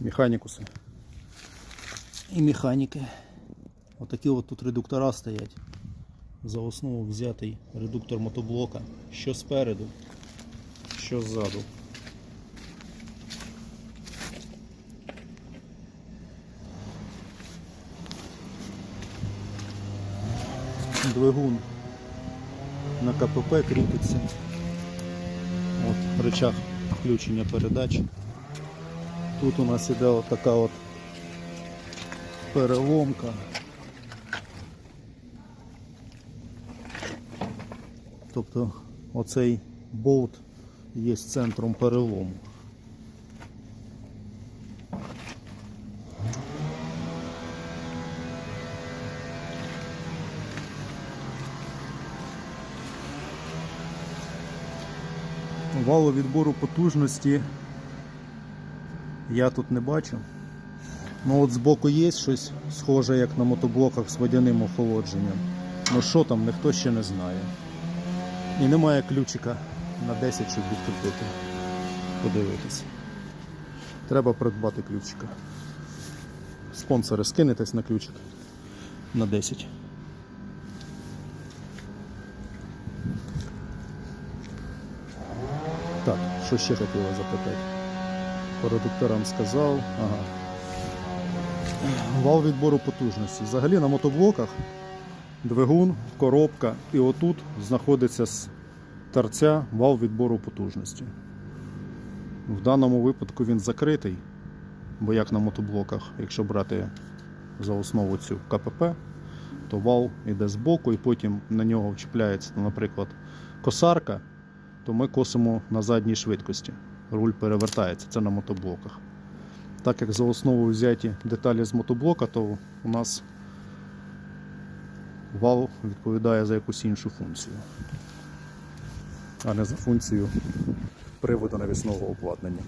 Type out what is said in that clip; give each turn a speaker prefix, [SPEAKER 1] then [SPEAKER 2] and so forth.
[SPEAKER 1] механікуси і механіки. Отакі от тут редуктора стоять. За основу взятий редуктор мотоблока. Що спереду, що ззаду. Двигун на КПП кріпиться. От рычаг включення передач. Тут у нас іде от така от переломка. Тобто оцей болт є центром перелому. Валу відбору потужності я тут не бачу. Ну от збоку є щось схоже, як на мотоблоках з водяним охолодженням. Ну що там, ніхто ще не знає. І немає ключика на 10, щоб відкрутити. Подивитись. Треба придбати ключика. Спонсори, скинетесь на ключик на 10. Так, що ще хотіла запитати? По редукторам сказав. Ага. Вал відбору потужності. Взагалі на мотоблоках двигун, коробка і отут знаходиться з торця вал відбору потужності. В даному випадку він закритий, бо як на мотоблоках, якщо брати за основу цю КПП, то вал йде збоку і потім на нього вчіпляється, наприклад, косарка, то ми косимо на задній швидкості. Руль перевертається, це на мотоблоках. Так як за основу взяті деталі з мотоблока, то у нас вал відповідає за якусь іншу функцію, а не за функцію приводу навісного обладнання.